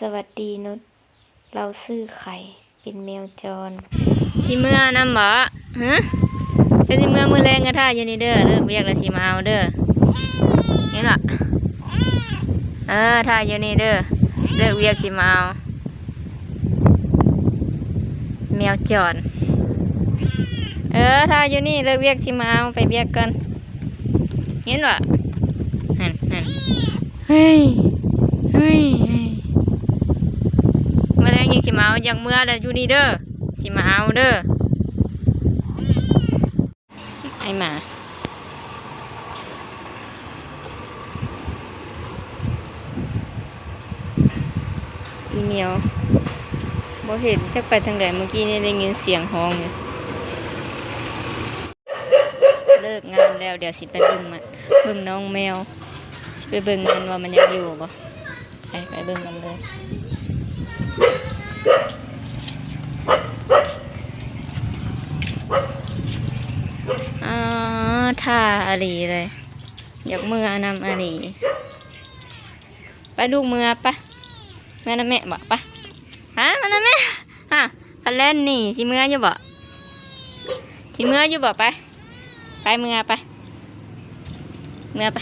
สวัสดีนุชเราซื้อไข่เป็นแมวจรที่เมื่อนำบ่ฮะเป็นที่เมื่อมือแรงกระท่าอยู่นี่เด้อเลิกเวียกแล้วสิมาเอาเด้อเห็นบ่เออท่าอยู่นี่เด้อเลิกเวียกสิมาเอาแมวจรเออท่าอยู่นี่เลิกเวียกสิมาเอาไปเวียกกันเห็นบ่หันหันเฮ้ยเฮ้ยเฮ้ย มาแรงยังสิมา เอาอย่างเมื่อแล้วอยู่นี่เด้อสิมาเอาเด้อไอหมาอีเมลบ่เห็นจักไปทางใดเมื่อกี้นี่ได้ยินเสียงห้องอยู่เลิกงานแล้วเดี๋ยวสิไปเบิ่งมันเบิ่งน้องแมว สิไปเบิ่งมันว่ามันยังอยู่บ่ไปไปเบิ่งมันเลย อ๋อท่าอาลีเลย อยากมือนำอาลีไปดูมือปะเมื่อนำแม่บอกปะฮะมานำแม่ฮะพันเล่นนี่สิมืออยู่บ่สิมืออยู่บ่ไปไปมือไปมือไป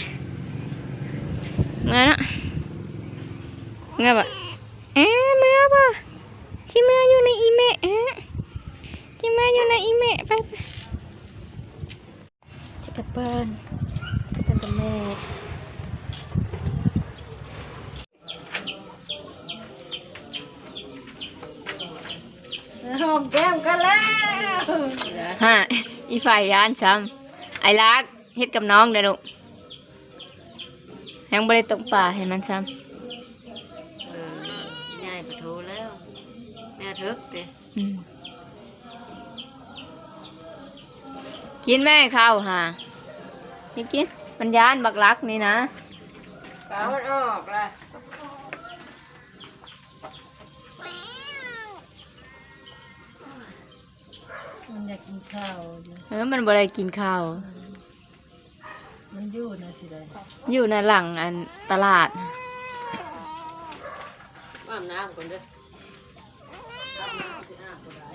มือเนาะมือบ่อ๊ะมือบ่ ที่มืออยู่ในอีเมะเอ๊ะที่มืออยู่ในอีเมะไปไปจะกลับบ้านกลับบ้านกับแม่หอมแก้มกันแล้วฮะอีฝ่ายยานซ้ำไอ้รักเฮ็ดกับน้องเด้อลูกยังบ่ได้ตกป่าให้มันซ้เออง่ายประทูแล้ว แม่ทึกเด้ำอืมกินแม่ข้าวห่านี่กินมันยานบักลักนี่นะกามันออกละมันอยากกินข้าวอยู่เออมันบ่ได้กินข้าว มันอยู่นะสิได้อยู่ในหลังอันตลาดอาบน้ำก่อนเด้อ ก็ได้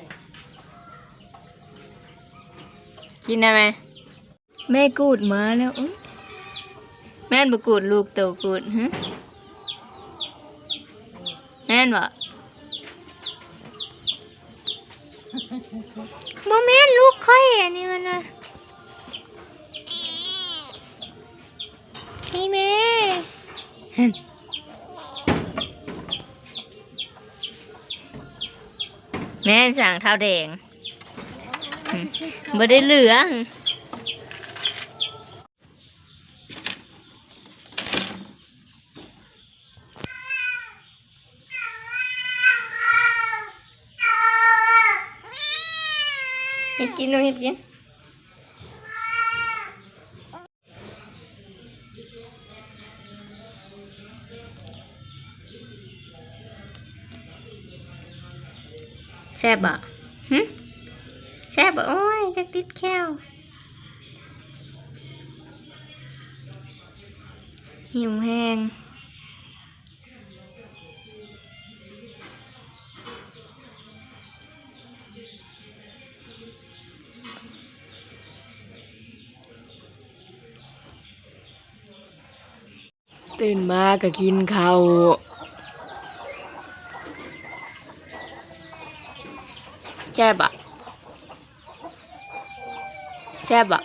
กินได้ไหมแม่กูดมาแล้วอุ๊ยแม่นบ่กูดลูกเต่ากูดฮะแม่นบ่บ่แม่นลูกค่อยอันนี้มันน่ะนี่แม่ แม่สั่งเท้าแดงไมบ่ได้เหลือให้กินหนูให้กิน แซ่บอะหึแซ่บอะโอ้ยจะติดแค้วหิวแห้งตื่นมาก็กินข้าว แซ่บอะแซ่บอะ